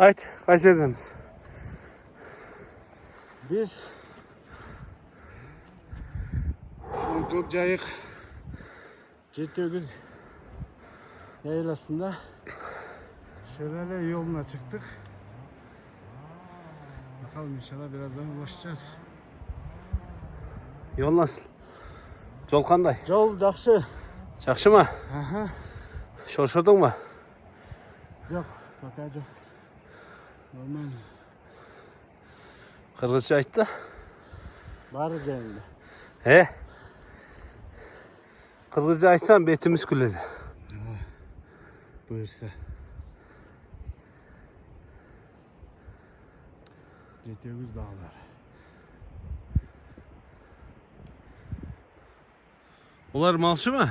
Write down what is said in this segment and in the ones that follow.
Ait Kayseri'deniz. Biz Gökcayık Cetegül yaylasında şelale yoluna çıktık. Bakalım inşallah birazdan ulaşacağız. Yol nasıl? Yol kanday. Yol cakşı. Cakşı mı? Aha. Şorşadın mı? Yok. Bakacağım. Normal. Kırgızca ayttı. Var cayında. He? Kırgızca aytsan betimiz küledi. Buyursa. Cetögüz dağları. Onlar malçı mı?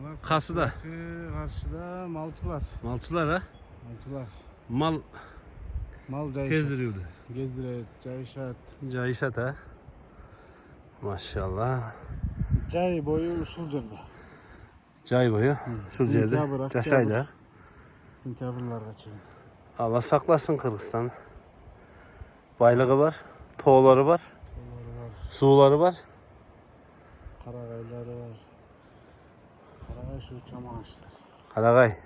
Onlar Kasıda. karşı- Karşıda malçılar. Malçılar ha? Malçılar. Mal Mal cayışat. gezdiriyordu. Gezdiret, cayışat. Cayişat ha? Maşallah. Cay boyu Uşulca'da. Cay boyu. Şurcaydı. Sentyabr, Caşaydı. Sentyabrlar kaçıyor. Allah saklasın Kırgızstan'ı. Baylığı var. Toğları var. Onları var. Suları var. Karagayları var. Karagay şu çam ağaçlar. Karagay.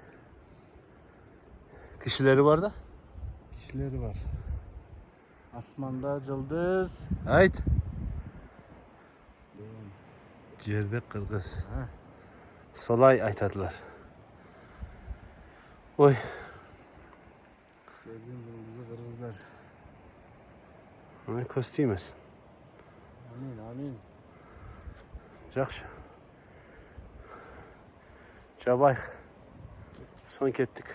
Kişileri var da. Kişileri var. Asmanda cıldız. Hayt. Cerdek Kırgız. Ha. Solay aytadılar. Oy. Sevdiğim cıldızı kırgızlar. Onu köstüymesin. Amin amin. Жақсы. Жабайық. Son kettik.